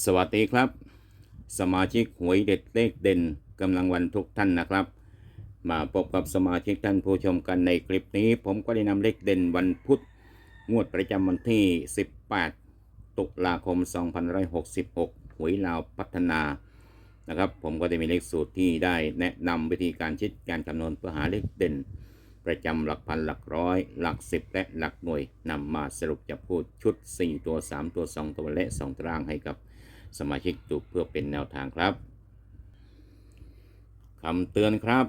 สวัสดีครับ สมาชิกหวยเด็ดเลขเด่นกำลังวันทุกท่านนะครับ มาพบกับสมาชิกท่านผู้ชมกันในคลิปนี้ ผมก็ได้นำเลขเด่นวันพุธงวดประจำวันที่ 18 ตุลาคม 2566 หวยลาวพัฒนานะครับ ผมก็ได้มีเลขสูตรที่ได้แนะนำวิธีการคิดการคำนวณเพื่อหาเลขเด่น ประจำหลักพันหลักร้อย หลักสิบและหลักหน่วยนำมาสรุปจะพูดชุด 4 ตัว 3 ตัว 2 ตัวและ 2ตารางให้กับ สมาชิกดูเพื่อเป็นแนวทางครับคำเตือนครับ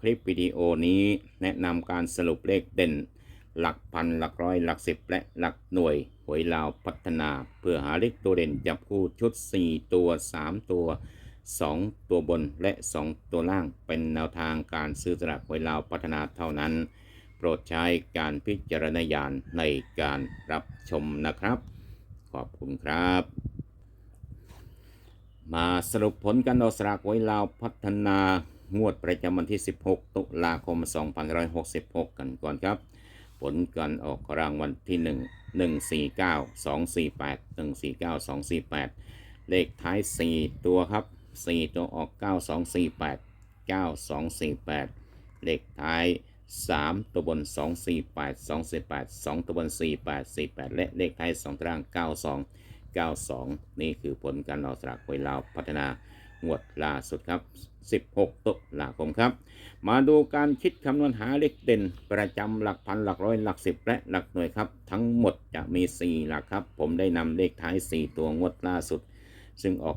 คลิปวิดีโอนี้แนะนำการสรุปเลขเด่น หลักพันหลักร้อยหลักสิบและหลักหน่วยหวยลาวพัฒนา เพื่อหาเลขตัวเด่นจับคู่ชุด 4 ตัว 3 ตัว 2 ตัวบนและ 2 ตัวล่างเป็นแนวทางการซื้อสลากหวยลาวพัฒนาเท่านั้น โปรดใช้การพิจารณญาณในการรับชมนะครับ ขอบคุณครับ มาสรุปผลการออสลากหวยลาวพัฒนางวดประจำวันที่ 16 ตุลาคม 2566 กันก่อนครับ ผลการออกรางวัลที่ 1 149 248 149 248 เลขท้าย 4 ตัวครับ 4 ตัวออก 9248 9248 เลขท้าย 3 ตัวบน 248 248 2 ตัวบน 48 48 และเลขท้าย 2ตาราง 92 92 นี่คือผลการออกสลากหวยลาวพัฒนางวดล่าสุดครับ 16 ตุลาคมครับ มาดูการคิดคำนวณหาเลขเด่น ประจำหลักพันหลักร้อยหลักสิบและหลักหน่วยครับ ทั้งหมดจะมี 4 หลักครับ ผมได้นำเลขท้าย 4 ตัวงวดล่าสุด ซึ่งออก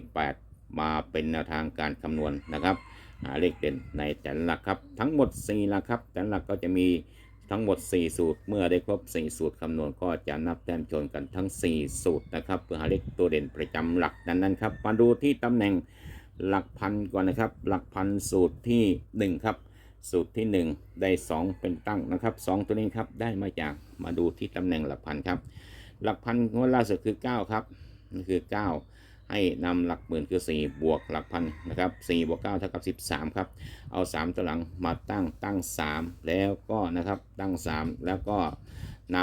9248 มาเป็นแนวทางการคำนวณนะครับ หาเลขเด่นในแต่ละหลักครับ ทั้งหมด 4 หลักครับ แต่ละหลักก็จะมี ทั้งหมด 4 สูตร เมื่อได้ครบ 4 สูตรคำนวณก็จะนับแต้มชนกันทั้ง 4 สูตรนะครับ เพื่อหาเลขตัวเด่นประจำหลักนั้นครับ มาดูที่ตำแหน่งหลักพันก่อนนะครับ หลักพันสูตรที่ 1 ครับ สูตรที่ 1 ได้ 2 เป็นตั้งนะครับ 2 ตัวนี้ครับได้มาจากมาดูที่ตำแหน่งหลักพันครับ หลักพันงวดล่าสุดคือ 9 ครับนี่คือ 9 ให้นำหลักหมื่นคือ 4 บวกหลักพันนะครับ4บวก9เท่ากับ 13 ครับ เอา 3 ตัวหลังมาตั้งตั้ง 3 แล้วก็นะครับตั้ง 3 แล้วก็น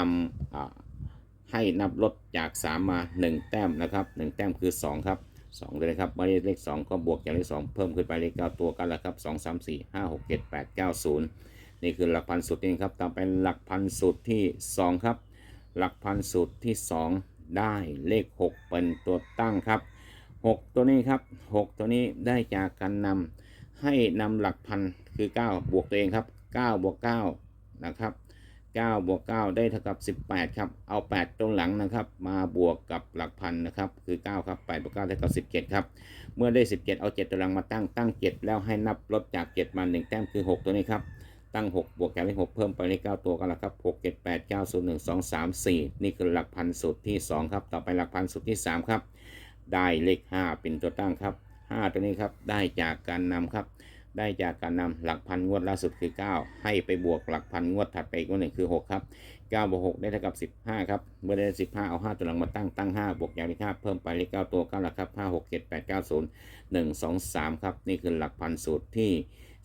ำให้นับลดจาก 3 มา 1 แต้มนะครับ 1 แต้มคือ 2 ครับ2เลยนะครับมาเลข 2 ก็บวกจากเลข 2 เพิ่มขึ้นไปเลข 9 ตัวกันแล้วครับ 2 3 4 5 6 7 8 9 0 นี่คือหลักพันสูตรนี้ครับต่อไปหลักพันสูตรที่ 2 ครับ หลักพันสูตรที่ 2 ได้เลข 6 เป็นตัวตั้งครับ 6 ตัวนี้ครับ 6 ตัวนี้ได้จากการนำให้นำหลักพันคือ 9 บวกตัวเองครับ 9 บวก 9 นะครับ 9 บวก 9 ได้เท่ากับ 18 ครับ เอา 8 ตรงหลังนะครับ มาบวกกับหลักพันนะครับ คือ 9 ครับ 8 บวก 9 เท่ากับ 17 ครับ เมื่อได้ 17 เอา 7 ตรงหลังมาตั้ง ตั้ง 7 แล้วให้นับลดจาก 7 มา 1 แต้มคือ 6 ตัวนี้ครับ ตั้ง 6 บวกจากเลข6เพิ่มไปเลข9ตัวกันละครับ 6 7 8 9 0 1 2 3 4 นี่คือหลักพันสูตรที่ 2 ครับ ต่อไปหลักพันสูตรที่ 3 ครับ ได้เลข 5 เป็นตัวตั้งครับ 5 ตัวนี้ครับได้จากการนำครับ ได้จากการนำหลักพันงวดล่าสุดคือ 9 ให้ไปบวกหลักพันงวดถัดไปอีกงวดหนึ่งคือ 6 ครับ9บวก6ได้เท่ากับ 15 ครับ เมื่อได้ 15 เอา 5 ตัวหลังมาตั้งตั้ง 5 บวกอย่างเลข5เพิ่มไปเลข9ตัว9หลักครับ 5 6 7 8 9 0 1 2 3 ครับ นี่คือหลักพันสูตรที่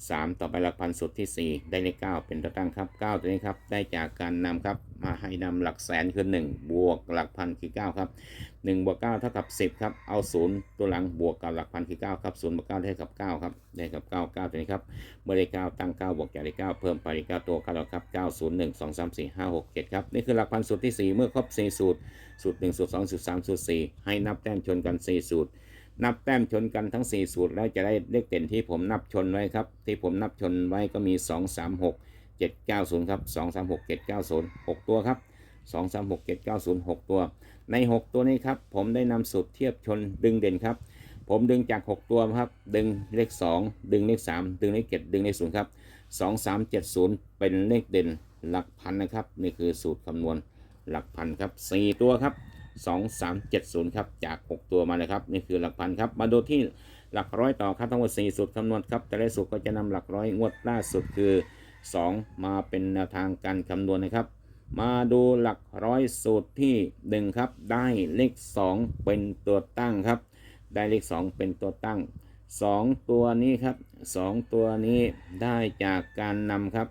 3 ต่อไปหลักพันสูตรที่ 4 ได้เลข9เป็นตัวตั้งครับ 9 ตัวนี้ครับ ได้จากการนำครับ มาให้นำหลักแสนคือ 1 บวกหลักพันคือ 9 ครับ 1 บวก 9 เท่ากับ 10 ครับ เอา 0 ตัวหลังบวกกับหลักพันคือ 9 ครับ0บวก9ได้กับ 9 ครับ ได้กับ 9 9 ตัวนี้ครับ เมื่อได้ 9 ตั้ง 9 บวกจากเลข9เพิ่มไปเลข9ตัว9แล้วครับ 9 0 1 2 3 4 5 6 7 ครับ นี่คือหลักพันสูตรที่ 4 เมื่อครบ4สูตร สูตร 1 สูตร 2 สูตร 3 สูตร 4 ให้นับแต้มชนกัน 4 สูตร นับแต้มชนกันทั้ง 4 สูตรแล้วจะได้เลขเด่นที่ผมนับชนไว้ครับ ที่ผมนับชนไว้ก็มี 2 3 6 7 9 0ครับ2 3 6 7 9 0 6 ตัวครับ2 3 6 7 9 0 6 ตัว ใน 6 ตัวนี้ครับ ผมได้นำสูตรเทียบชนดึงเด่นครับ ผมดึงจาก 6 ตัวครับ ดึงเลข 2 ดึงเลข 3 ดึงเลข7ดึงเลข0ครับ2 3 7 0 เป็นเลขเด่นหลักพันนะครับ นี่คือสูตรคำนวณหลักพันครับ 4 ตัวครับ 2 3 7 0 ครับ จาก 6 ตัวมาเลยครับ นี่คือหลักพันครับ มาดูที่หลักร้อยต่อครับทั้งหมด4สูตรคำนวณครับ แต่ละสูตรก็จะนำหลักร้อยงวดล่าสุดคือ 2 มาเป็นแนวทางการคำนวณนะครับ มาดูหลักร้อยสูตรที่ 1 ครับ ได้เลข 2 เป็นตัวตั้งครับ ได้เลข 2 เป็นตัวตั้ง 2 ตัวนี้ครับ 2 ตัวนี้ได้จากการนำครับ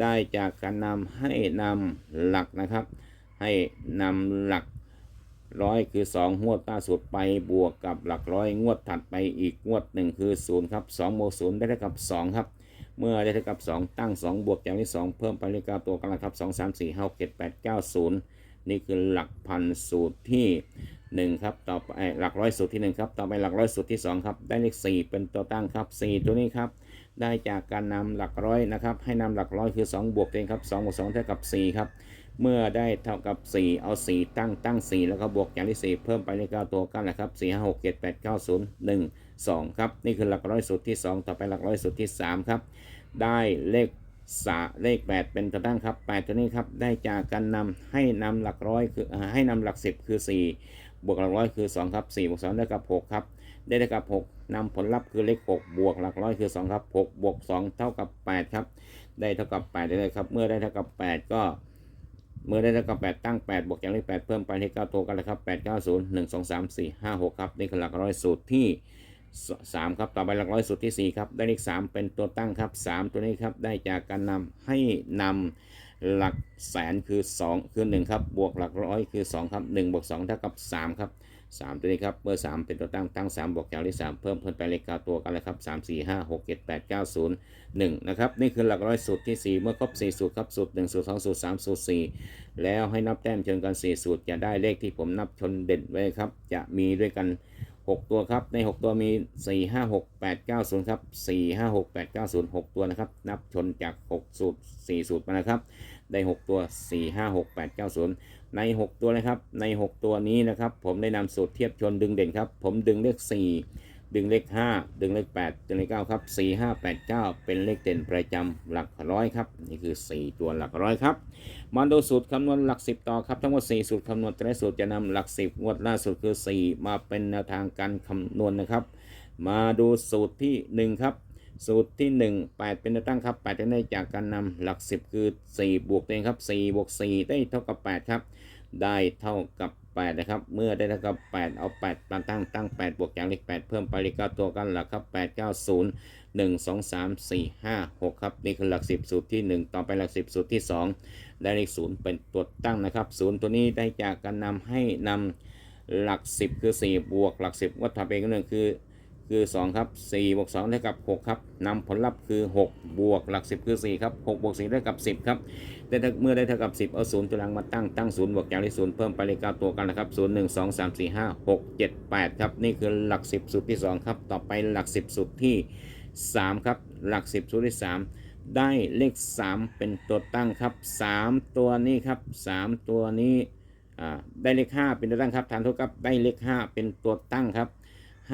ได้จากการนำให้นำหลักนะครับ ให้นำหลัก ร้อยคือสองงวดล่าสุดไปบวกกับหลักร้อยงวดถัดไปอีกงวดหนึ่งคือศูนย์ครับสองบวกศูนย์ได้เท่ากับสองครับ เมื่อได้เท่ากับ2ตั้ง2บวกจากที่2เพิ่มไปเลขเก้าตัวกันละครับ2 3 4 5 6 7 8 9 0นี่คือหลักพันสูตรที่1ครับต่อไปหลักร้อยสูตรที่1ครับต่อไปหลักร้อยสูตรที่2ครับได้เลข4เป็นตัวตั้งครับ4ตัวนี้ครับ ได้จากการนำหลักร้อยนะครับ ให้นำหลักร้อยคือ 2 บวกเองครับ2บวก2เท่ากับ4ครับ เมื่อได้เท่ากับ 4 เอา 4 ตั้งตั้ง 4 แล้วก็บวกอย่างที่ 4 เพิ่มไปเลขเก้าตัวกันแหละครับ4 5 6 7 8 9 0 1 2 ครับ นี่คือหลักร้อยสูตรที่ 2 ต่อไปหลักร้อยสูตรที่ 3 ครับ ได้เลขสาเลข 8 เป็นตัวตั้งครับ 8 ตัวนี้ครับ ได้จากการนำให้นำหลักร้อยคือให้นำหลัก 10 คือ 4 บวกหลักร้อยคือ 2 ครับ4บวก2ได้กับ 6 ครับ ได้เท่ากับ 6 นำผลลัพธ์คือเลข 6 บวกหลักร้อยคือ 2 ครับ 6 บวก 2 เท่ากับ 8 ครับ ได้เท่ากับ 8 ได้เลยครับ เมื่อได้เท่ากับ 8 ก็ เมื่อได้เท่ากับ 8 ตั้ง 8 บวกอย่างเลข 8 เพิ่มไปเลข9ตัวกันเลยครับ 8 9 0 1 2 3 4 5 6 ครับ นี่คือหลักร้อยสูตรที่สามครับ ต่อไปหลักร้อยสูตรที่สี่ครับ ได้เลขสามเป็นตัวตั้งครับสามตัวนี้ครับ ได้จากการนำให้นำหลักแสนคือสองคือหนึ่งครับ บวกหลักร้อยคือสองครับหนึ่งบวกสองเท่ากับสามครับ สามตัวนี้ครับ เมื่อสามเป็นตัวตั้งตั้งสามบวกจาวเลขสามเพิ่มเพิ่มไปเลขกาตัวกันเลยครับสามสี่ห้าหกเจ็ดแปดเก้าศูนย์หนึ่งนะครับ นี่คือหลักร้อยสูตรที่สี่เมื่อครบสี่สูตรครับ สูตรหนึ่งสูตรสองสูตรสามสูตรสี่แล้วให้นับแต้มชนกันสี่สูตรจะได้เลขที่ผมนับชนเด่นไว้ครับ จะมีด้วยกัน 6 ตัวครับ ใน 6 ตัวมี 4 5 6 8 9 0 ครับ 4 5 6 8 9 0 6 ตัวนะครับ นับชนจาก 6 สูตร 4 สูตรมานะครับ ได้ 6 ตัว 4 5 6 8 9 0 ใน 6 ตัวนะครับ ใน 6 ตัวนี้นะครับ ผมได้นำสูตรเทียบชนดึงเด่นครับ ผมดึงเลข 4 ดึงเลข 5 ดึงเลข 8 ดึงเลข9ครับ 4 5 8 9 เป็นเลขเด่นประจำหลักร้อยครับ นี่คือ 4 ตัวหลักร้อยครับ มาดูสูตรคำนวณหลัก 10 ต่อครับ ทั้งหมด 4 สูตรคำนวณแต่ละสูตรจะนำหลัก 10 งวดล่าสุดคือ 4 มาเป็นแนวทางการคำนวณนะครับ มาดูสูตรที่ 1 ครับสูตรที่ 1 8 เป็นแนวตั้งครับ8จะได้จากการนำหลัก 10 คือ 4 บวกเองครับ 4 บวก 4 ได้เท่ากับ 8 ครับ ได้เท่ากับ 8นะครับ เมื่อได้เท่ากับ 8 เอา8ตั้งตั้งตั้ง 8 บวกจางเลข8เพิ่มไปเลข9ตัวกันหลักครับ 8 9 0 1 2 3 4 5 6 ครับ นี่คือหลัก 10 สูตรที่ 1 ต่อไปหลัก 10 สูตรที่ 2 ได้เลข 0 เป็นตัวตั้งนะครับ 0 ตัวนี้ได้จากการนำให้นำหลัก 10 คือ 4 บวกหลัก 10 วัดถัดไปก็หนึ่งคือ คือ 2 ครับ4บวก2ได้กับ 6 ครับนำผลลัพธ์คือ 6 บวกหลัก 10 คือ 4 ครับ6บวก4ได้กับ 10 ครับได้เท่เมื่อได้เท่ากับ 10 เอา0ตัวหลังมาตั้งตั้ง0บวกจากเลข0เพิ่มไปเลข9ตัวกันนะครับ 0 1 2 3 4 5 6 7 8 ครับ นี่คือหลัก 10 สูตรที่ 2 ครับ ต่อไปหลัก 10 สูตรที่ 3 ครับ หลัก 10 สูตรที่ 3 ได้เลข 3 เป็นตัวตั้งครับ 3 ตัวนี้ครับ 3 ตัวนี้ได้เลข 5 เป็นตัวตั้งครับทานโทษครับได้เลข 5 เป็นตัวตั้งครับ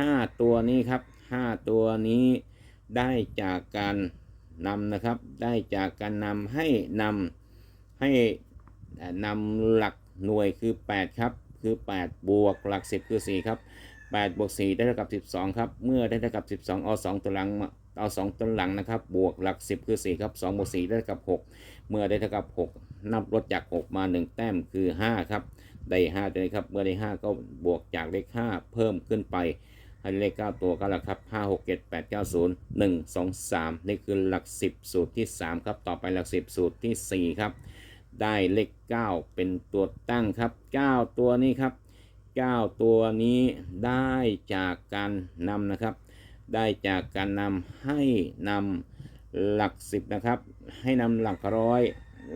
5ตัวนี้ครับ5ตัวนี้ได้จากการนำนะครับ ได้จากการนำให้นำให้นำหลักหน่วยคือ 8 ครับ คือ 8 บวกหลัก 10 คือ 4 ครับ8บวก4ได้เท่ากับ 12 ครับ เมื่อได้เท่ากับ 12 เอา 2 ตัวหลังเอา 2 ตัวหลังนะครับ บวกหลัก 10 คือ 4 ครับ2บวก4ได้เท่ากับ 6 เมื่อได้เท่ากับ 6 นับลดจาก 6 มา 1 แต้มคือ 5 ครับ ได้ 5 ตัวนี้ครับ เมื่อได้ 5 ก็บวกจากเลข 5 เพิ่มขึ้นไป ให้เลข 9 ตัวก็แล้วครับ 5 6 7 8 9 0 1 2 3 นี่คือหลัก 10 สูตรที่ 3 ครับ ต่อไปหลัก 10 สูตรที่ 4 ครับ ได้เลข 9 เป็นตัวตั้งครับ 9 ตัวนี้ครับ 9 ตัวนี้ได้จากการนำนะครับ ได้จากการนำให้นำหลัก 10 นะครับ ให้นำหลักร้อย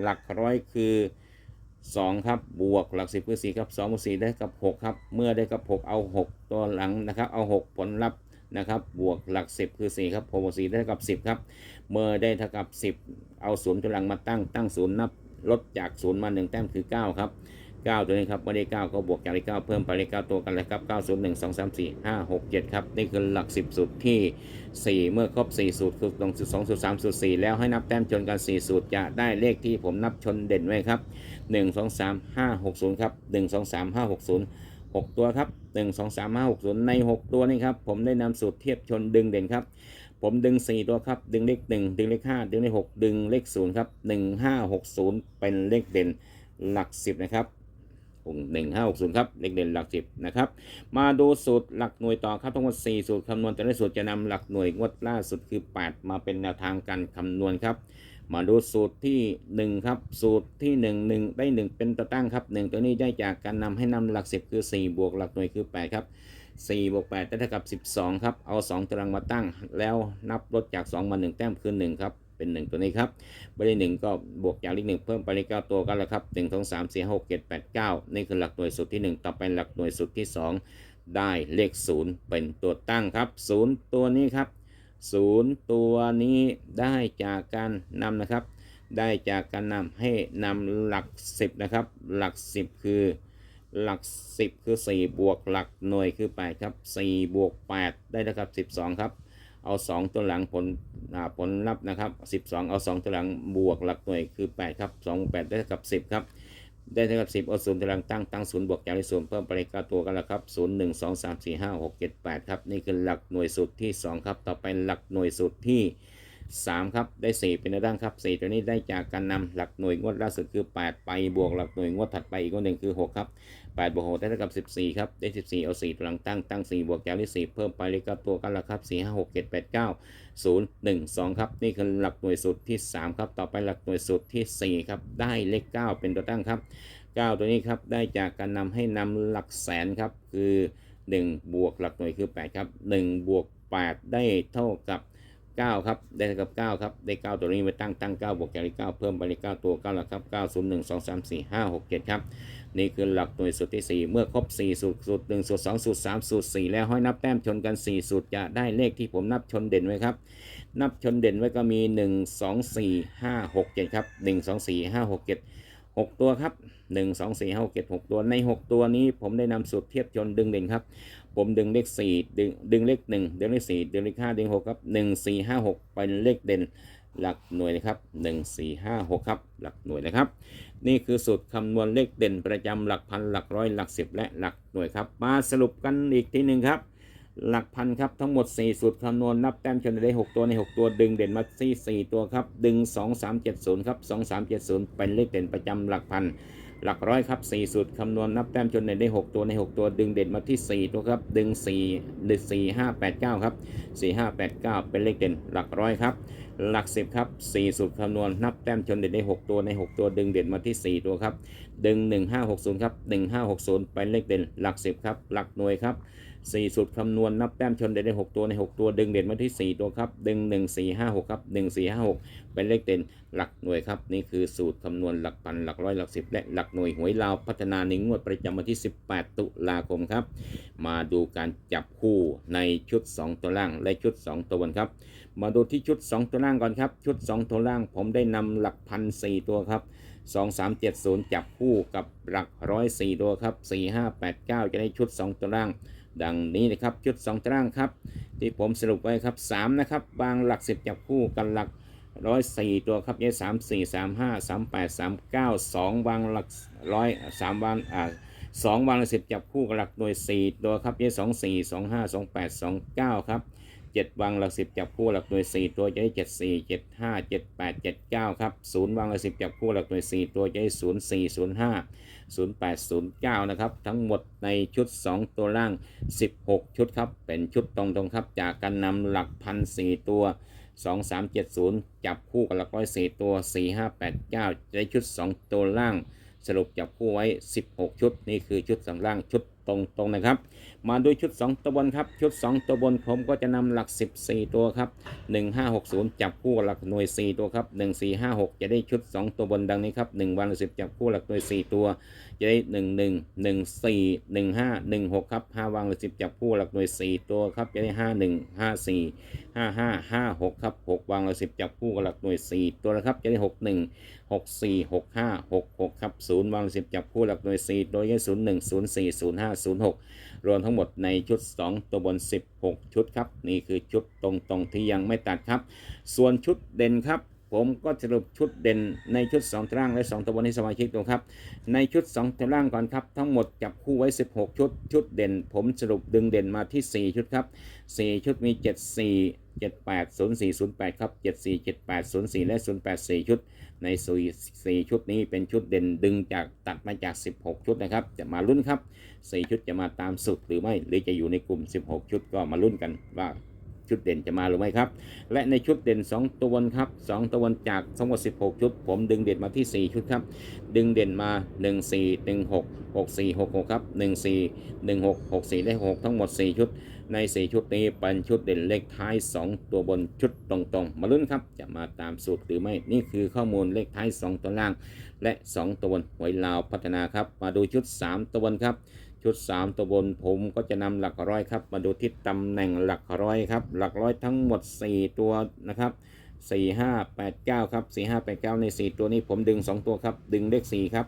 หลักร้อยคือ 2 ครับ บวกหลัก10คือ4ครับ2บวก4ได้กับ 6 ครับ เมื่อได้กับ 6 เอา 6 ตัวหลังนะครับ เอา 6 ผลลัพธ์นะครับ บวกหลัก 10 คือ 4 ครับ6บวก4ได้กับ 10 ครับ เมื่อได้เท่ากับ 10 เอา0ตัวหลังมาตั้งตั้ง0นับลดจาก0มา 1 แต้มคือ 9 ครับ 9 ตัวนี้ครับเมื่อได้ 9 ก็บวกจากเลข9เพิ่มไปเลข9ตัวกันเลยครับ 9 0 1 2 3 4 5 6 7 ครับ นี่คือหลัก 10 สูตรที่ 4 เมื่อครบ 4 สูตรคือตรงสูตร2สูตร3สูตร4แล้วให้นับแต้มจนกัน 4 สูตรจะได้เลขที่ผมนับชนเด่นไว้ครับ 1 2 3 5 6 0ครับ1 2 3 5 6 0 6 ตัวครับ 1 2 3 5 6 0 ใน 6 ตัวนี้ครับ ผมได้นำสูตรเทียบชนดึงเด่นครับ ผมดึง 4 ตัวครับ ดึงเลข 1 ดึงเลข 5 ดึงเลข 6 ดึงเลข 0 ครับ 1 5 6 0 เป็นเลขเด่นหลัก 10 นะครับหนึ่งห้าหกศูนย์ครับ เลขเด่นหลักสิบนะครับ มาดูสูตรหลักหน่วยต่อครับ ทั้งหมด4สูตรคำนวณแต่ละสูตรจะนำหลักหน่วยงวดล่าสุดคือ 8 มาเป็นแนวทางการคำนวณครับ มาดูสูตรที่ 1 ครับ สูตรที่ 1 1 ได้ 1 เป็นตัวตั้งครับ 1 ตัวนี้ได้จากการนำให้นำหลัก 10 คือ 4 บวกหลักหน่วยคือ 8 ครับ4บวก8ได้เท่ากับ 12 ครับ เอา 2ตารางมาตั้ง แล้วนับลดจาก 2 มา 1 แต้มคือ 1 ครับ เป็น 1 ตัวนี้ครับบที่หนึ่งก็บวกจากเลขหนึ่งเพิ่มไปเลขเก้าตัวกันแล้วครับ1 2 3 4 6 7 8 9 นี่คือหลักหน่วยสุดที่ 1 ต่อไปหลักหน่วยสุดที่ 2 ได้เลข 0 เป็นตัวตั้งครับ 0 ตัวนี้ครับ 0ตัวนี้ได้จากการนำนะครับ ได้จากการนำให้นำหลัก 10 นะครับ หลัก 10 คือหลัก 10 คือ 4 บวกหลักหน่วยคือ8ครับ4บวก8ได้เท่ากับ 12 ครับ เอา 2 ตัวหลังผลผลลัพธ์นะครับ 12 เอา 2 ตัวหลังบวกหลักหน่วยคือ 8 ครับ2 8 ได้เท่ากับ 10 ครับ ได้เท่ากับ10เอา0ตัวหลังตั้งตั้ง0บวกจากเลข0เพิ่มไปเลขเก้าตัวกันแล้วครับ0 1 2 3 4 5 6 7 8ครับนี่คือหลักหน่วยสุดที่2ครับต่อไปหลักหน่วยสุดที่3ครับได้4เป็นด้านครับ4ตัวนี้ได้จากการนำหลักหน่วยงวดล่าสุดคือ8ไปบวกหลักหน่วยงวดถัดไปอีกงวดหนึ่งคือ6ครับ8บวก6ได้เท่ากับ14ครับได้14เอา4ตัวหลังตั้งตั้ง4บวกจากเลข4เพิ่มไปเลขเก้าตัวกันแล้วครับ4 5 6 7 8 9 0 1 2 ครับ นี่คือหลักหน่วยสุดที่ 3 ครับ ต่อไปหลักหน่วยสุดทีสี่ 4 ครับ ได้เลข 9 เป็นตัวตั้งครับ 9 ตัวนี้ครับ ได้จากการนำให้นำหลักแสนครับ คือ 1 บวกหลักหน่วยคือ 8 ครับ 1 บวก 8 ได้เท่ากับ9ครับ ได้เท่ากับ 9 ครับ ได้ 9 ตัวนี้ไปตั้งตั้ง 9 บวกจากเลข9เพิ่มไปเลข9ตัว9แล้วครับ 9 0 1 2 3 4 5 6 7 ครับ นี่คือหลักหน่วยสุดที่ 4 เมื่อครบ 4 สูตรสูตร1สูตร2สูตร3สูตร4แล้วห้อยนับแต้มชนกัน 4 สูตรจะได้เลขที่ผมนับชนเด่นไว้ครับ นับชนเด่นไว้ก็มี 1 2 4 5 6 7 ครับ 1 2 4 5 6 7 6 ตัวครับ 1 2 4 5 6 7 6 ตัวใน 6 ตัวนี้ผมได้นำสูตรเทียบชนดึงเด่นครับ ผมดึงเลข 4 ดึงดึงเลข 1 ดึงเลข 4 ดึงเลข 5 ดึง 6 ครับ 1 4 5 6 เป็นเลขเด่น หลักหน่วยนะครับ1 4 5 6ครับ หลักหน่วยนะครับ นี่คือสูตรคำนวณเลขเด่นประจำหลักพันหลักร้อยหลักสิบและหลักหน่วยครับ มาสรุปกันอีกทีหนึ่งครับ หลักพันครับทั้งหมด 4 สูตรคำนวณนับแต้มชนได้ 6 ตัวใน 6 ตัวดึงเด่นมาที่4ตัวครับดึง 2 3 7 0ครับ2 3 7 0 เป็นเลขเด่นประจำหลักพัน หลักร้อยครับ4สูตรคำนวณนับแต้มจนได้ 6 ตัวใน 6 ตัวดึงเด่นมาที่ 4 ตัวครับ ดึง 4 ดึง 4 5 8 9 ครับ 4 5 8 9 เป็นเลขเด่นหลักร้อยครับ หลัก 10 ครับ4สูตรคำนวณนับแต้มจนเด่นได้ 6 ตัวใน 6 ตัวดึงเด่นมาที่ 4 ตัวครับ ดึง 1560 ครับ 1560 เป็นเลขเด่นหลัก 10 ครับ หลักหน่วยครับ 4สูตรคำนวณนับแต้มชนเด่นได้ 6 ตัวใน 6 ตัวดึงเด่นมาที่ 4 ตัวครับ ดึง 1456 ครับ 1456 เป็นเลขเด่นหลักหน่วยครับ นี่คือสูตรคำนวณหลักพันหลักร้อยหลักสิบและหลักหน่วยหวยลาวพัฒนาในงวดประจำวันที่ 18 ตุลาคมครับ มาดูการจับคู่ในชุด 2 ตัวล่างและชุด 2 ตัวบนครับ มาดูที่ชุด 2 ตัวล่างก่อนครับ ชุด 2 ตัวล่างผมได้นำหลักพันสี่ตัวครับ2 3 7 0 จับคู่กับหลักร้อยสี่ตัวครับ4 5 8 9 จะได้ชุด 2 ตัวล่าง ดังนี้นะครับชุด2ตัวล่างครับ ที่ผมสรุปไว้ครับ3นะครับบางหลัก 10 จับคู่กันหลักร้อยสี่ตัวครับยี่สามสี่สามห้าสามแปดสามเก้าสองวางหลักร้อยสามวางอ่าสองวางหลักสิบจับคู่กับหลักหน่วยสี่ตัวครับยี่สองสี่สองห้าสองแปดสองเก้าครับ เจ็ดวางหลักสิบจับคู่หลักหน่วยสี่ตัวจะได้เจ็ดสี่เจ็ดห้าเจ็ดแปดเจ็ดเก้าครับศูนย์วางหลักสิบจับคู่หลักหน่วยสี่ตัวจะได้ศูนย์สี่ศูนย์ห้าศูนย์แปดศูนย์เก้านะครับ ทั้งหมดในชุดสองตัวล่าง 16 ชุดครับ เป็นชุดตรงๆครับ จากการนำหลักพันสี่ตัว 2 3 7 0 จับคู่กับหลักร้อยสี่ตัว 4 5 8 9ได้ชุด 2 ตัวล่าง สรุปจับคู่ไว้ 16 ชุด นี่คือชุดสองล่างชุดตรงๆนะครับ มาด้วยชุด 2 ตัวบนครับ ชุด 2 ตัวบนผมก็จะนำหลัก 14 ตัวครับ 1560 จับคู่หลักหน่วย 4 ตัวครับ 1456 จะได้ชุด 2 ตัวบนดังนี้ครับ 1 วัน10 จับคู่หลักหน่วย 4 ตัว จะได้ 1 1 1 4 1 5 1 6 ครับ 5 วัน10 จับคู่หลักหน่วย 4 ตัวครับ จะได้ 5 1 5 4 5 5 5 6 ครับ 6 วัน10 จับคู่หลักหน่วย 4 ตัวครับ จะได้ 6 1 6 4 6 5 6 6 ครับ 0 วัน10 จับคู่หลักหน่วย 4 โดยได้ 0 1 0 4 0 5 0 6 รวมทั้งหมดในชุดสองตัวบนสิบหกชุดครับ นี่คือชุดตรงๆที่ยังไม่ตัดครับ ส่วนชุดเด่นครับ ผมก็สรุปชุดเด่นในชุด 2ตารางและ 2ตัวบนให้สมาชิกดูครับ ในชุด 2ตารางก่อนครับทั้งหมดจับคู่ไว้ 16 ชุด ชุดเด่น ผมสรุปดึงเด่นมาที่ 4 ชุดครับ 4 ชุดมี 74 78 04 08 ครับ 74 78 04 และ 08 4 ชุด ใน 4 ชุดนี้เป็นชุดเด่นดึงจากตัดมาจาก 16 ชุดนะครับ จะมาลุ้นครับ 4 ชุดจะมาตามสุดหรือไม่ หรือจะอยู่ในกลุ่ม 16 ชุดก็มาลุ้นกันว่า ชุดเด่นจะมาหรือไม่ครับ และในชุดเด่น 2 ตัวบนครับ 2 ตัวบนจากทั้งหมด16 ชุด ผมดึงเด่นมาที่ 4 ชุดครับ ดึงเด่นมา 1 4 1 6 6 4 6 6 ครับ 1 4 1 6 6 4 และ 6 ทั้งหมด 4 ชุด ใน 4 ชุดนี้เป็นชุดเด่นเลขท้าย 2 ตัวบนชุดตรงๆ มาลุ้นครับ จะมาตามสูตรหรือไม่ นี่คือข้อมูลเลขท้าย 2 ตัวล่าง และ 2 ตัวบนหวยลาวพัฒนาครับ มาดูชุด 3 ตัวบนครับ ชุด 3 ตัวบนผมก็จะนำหลักร้อยครับ มาดูที่ตำแหน่งหลักร้อยครับ หลักร้อยทั้งหมด 4 ตัวนะครับ4 5 8 9ครับ4 5 8 9 ใน 4 ตัวนี้ผมดึง 2 ตัวครับ ดึงเลข4ครับ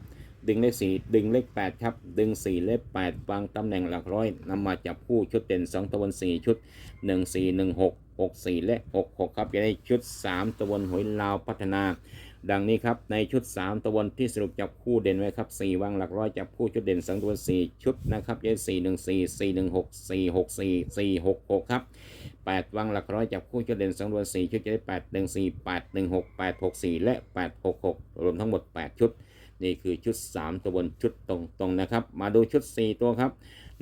ดึงเลข4ดึงเลข8ครับ ดึง 4 เลข8วางตำแหน่งหลักร้อยนำมาจับคู่ชุดเด่น 2 ตัวบน 4 ชุด 1 4 1 6 6 4 และ 6 6 ครับจะได้ชุด 3 ตัวบนหวยลาวพัฒนา ดังนี้ครับ ในชุด 3ตัวบนที่สรุปจับคู่เด่นไว้ครับ 4วางหลักร้อยจับคู่ชุดเด่น2ตัว4ชุดนะครับจะ4 1 4 4 1 6 4 6 4 4 6 6ครับ8วางหลักร้อยจับคู่ชุดเด่น2ตัว4ชุดจะได้8 1 4 8 1 6 8 6 4 และ 8 6 6 รวมทั้งหมด 8 ชุด นี่คือชุด 3 ตัวบนชุดตรงๆนะครับ มาดูชุด 4 ตัวครับ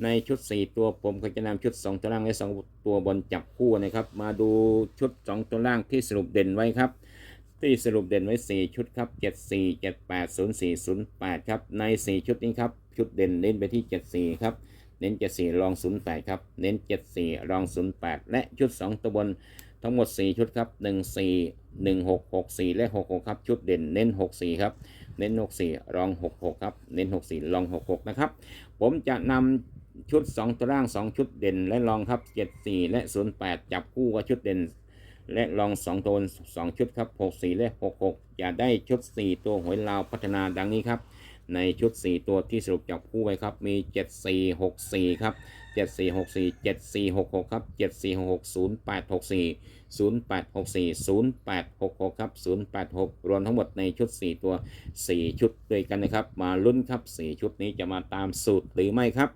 ในชุด 4 ตัวผมก็จะนำชุด 2 ตัวล่างและ 2 ตัวบนจับคู่นะครับ มาดูชุด 2 ตัวล่างที่สรุปเด่นไว้ครับ ที่สรุปเด่นไว้ 4 ชุดครับ 74 78 04 08 ครับ ใน 4 ชุดนี้ครับ ชุดเด่นเน้นไปที่ 74 ครับ เน้น 74 รอง 08 ครับ เน้น 74 รอง 08 และชุด 2 ตัวบนทั้งหมด 4 ชุดครับ 14 16 64 และ 66 ครับ ชุดเด่นเน้น 64 ครับ เน้น 64 รอง 66 ครับ เน้น 64 รอง 66 นะครับ ผมจะนำชุด 2 ตัวล่าง 2 ชุดเด่นและรองครับ 74 และ 08 จับคู่กับชุดเด่น และลอง2ตัว2ชุดครับ64และ66จะได้ชุด4ตัวหวยลาวพัฒนาดังนี้ครับ ในชุด4ตัวที่สรุปจากผู้ไว้ครับมี7464ครับ 7464 7466 ครับ 7466 0864 0864 0866 ครับ 086 รวมทั้งหมดในชุด 4 ตัว 4 ชุดด้วยกันนะครับ มาลุ้นครับ 4 ชุดนี้จะมาตามสูตรหรือไม่ครับ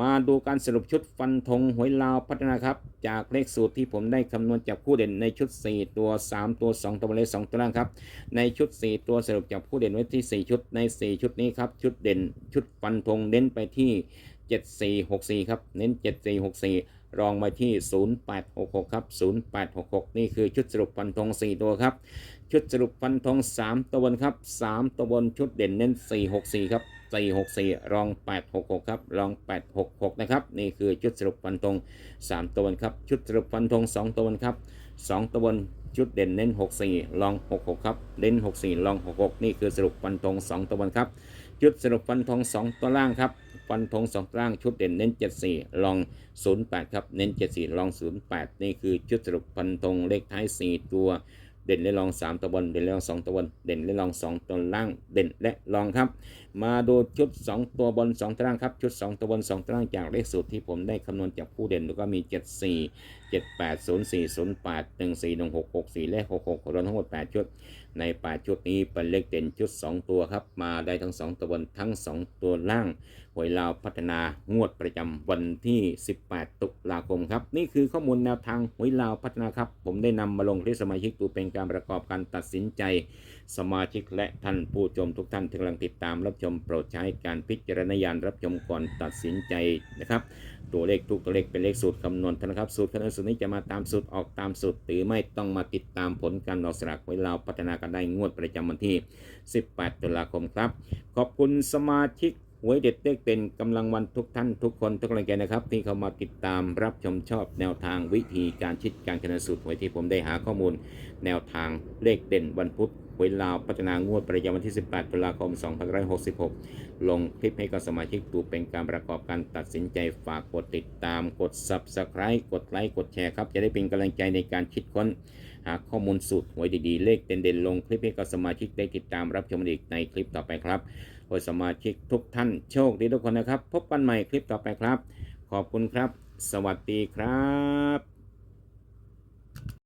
มาดูการสรุปชุดฟันธงหวยลาวพัฒนาครับ จากเลขสูตรที่ผมได้คำนวณจับคู่เด่นในชุด 4 ตัว 3 ตัว 2 ตัวเลข2ตัวล่างครับ ในชุด 4 ตัวสรุปจับคู่เด่นไว้ที่ 4 ชุดใน 4 ชุดนี้ครับ ชุดเด่น ชุดฟันธงเน้นไปที่ 7464 ครับ เน้น 7464 รองมาที่ 0866 ครับ 0866 นี่คือชุดสรุปฟันธง4 ตัวครับ ชุดสรุปฟันธง3 ตัวบนครับ 3 ตัวบนชุดเด่นเน้น 464 ครับ 464 รอง 866 ครับ รอง 866 นะครับ นี่คือชุดสรุปฟันธง3 ตัวบนครับ ชุดสรุปฟันธง2 ตัวบนครับ 2 ตัวบนชุดเด่นเน้น 64รอง 66 ครับเน้น64รอง 66 นี่คือสรุปฟันธง2ตัวบนครับ ชุดสรุปฟันธง2 ตัวล่างครับ ฟันธงสองร่างชุดเด่นเน้น 74 ลอง 08 ครับ เน้น 74 ลอง 08 นี่คือชุดสรุปฟันธงเลขท้าย 4 ตัว เด่นและลอง 3ตัวบนเด่นและลอง 2ตัวบนเด่นและลอง 2ตัวล่างเด่นและลองครับมาดูชุด 2 ตัวบน 2ตัวล่างครับ ชุด 2 ตัวบน 2ตัวล่างจากเลขสูตรที่ผมได้คำนวณจากผู้เด่นแล้วก็มี 74 78 04 08 14 16 64 และ 66รวมทั้งหมด 8 ชุด ใน 8 ชุดนี้เป็นเลขเด่นชุด 2 ตัวครับ มาได้ทั้ง 2 ตัวบนทั้ง 2 ตัวล่างหวยลาวพัฒนางวดประจำวันที่ 18 ตุลาคมครับ นี่คือข้อมูลแนวทางหวยลาวพัฒนาครับ ผมได้นำมาลงที่สมาชิกตูเป็นการประกอบการตัดสินใจ สมาชิกและท่านผู้ชมทุกท่านที่กำลังติดตามรับชมโปรดใช้การพิจารณญาณรับชมก่อนตัดสินใจนะครับ ตัวเลขทุกตัวเลขเป็นเลขสูตรคำนวณท่านะครับสูตรคำนวณสูตรนี้จะมาตามสูตรออกตามสูตรหรือไม่ต้องมาติดตามผลการออกสลากไว้เราพัฒนากันได้งวดประจำวันที่ 18 ตุลาคมครับ ขอบคุณสมาชิก หวยเด็ดเลขเป็นกำลังวันทุกท่านทุกคนทุกกำลังใจนะครับ ที่เข้ามาติดตามรับชมชอบแนวทางวิธีการชิดการคะแนนสูตรหวยที่ผมได้หาข้อมูล แนวทางเลขเด่นวันพุธหวยลาวพัฒนางวดประจำวันที่ 18ตุลาคม 2566 ลงคลิปให้กับสมาชิกดูเป็นการประกอบการตัดสินใจฝากกดติดตามกด Subscribe กดไลค์กดแชร์ครับ จะได้เป็นกำลังใจในการคิดค้น หาข้อมูลสูตรหวยดีๆ เลขเด่นๆ ลงคลิปให้กับสมาชิกได้ติดตามรับชมอีกในคลิปต่อไปครับ ขอสมาชิกทุกท่านโชคดีทุกคนนะครับ พบกันใหม่คลิปต่อไปครับ ขอบคุณครับ สวัสดีครับ